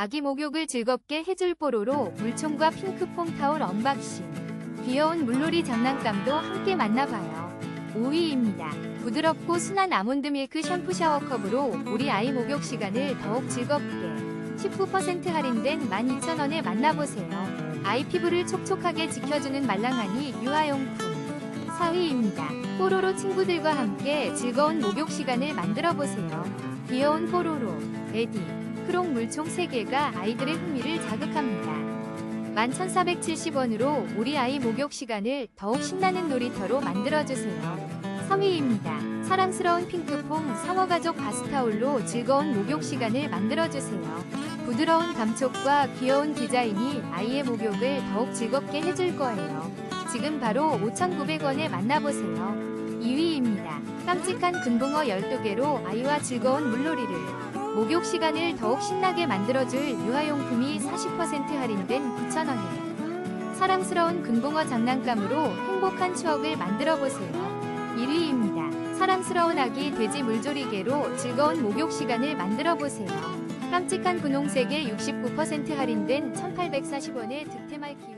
아기 목욕을 즐겁게 해줄 뽀로로 물총과 핑크폼 타올 언박싱. 귀여운 물놀이 장난감도 함께 만나봐요. 5위입니다. 부드럽고 순한 아몬드 밀크 샴푸 샤워컵으로 우리 아이 목욕 시간을 더욱 즐겁게 19% 할인된 12,000원에 만나보세요. 아이 피부를 촉촉하게 지켜주는 말랑하니 유아용품. 4위입니다. 뽀로로 친구들과 함께 즐거운 목욕 시간을 만들어 보세요. 귀여운 뽀로로, 에디, 크롱 물총 3개가 아이들의 흥미를 자극합니다. 11,470원으로 우리 아이 목욕 시간을 더욱 신나는 놀이터로 만들어주세요. 3위입니다. 사랑스러운 핑크퐁 성어가족 바스타올로 즐거운 목욕 시간을 만들어주세요. 부드러운 감촉과 귀여운 디자인이 아이의 목욕을 더욱 즐겁게 해줄 거예요. 지금 바로 5,900원에 만나보세요. 2위입니다. 깜찍한 금붕어 12개로 아이와 즐거운 물놀이를 목욕 시간을 더욱 신나게 만들어줄 유아용품이 40% 할인된 9,000원에 사랑스러운 금붕어 장난감으로 행복한 추억을 만들어보세요. 1위입니다. 사랑스러운 아기 돼지 물조리개로 즐거운 목욕 시간을 만들어보세요. 깜찍한 분홍색에 69% 할인된 1,840원의 득템할 기회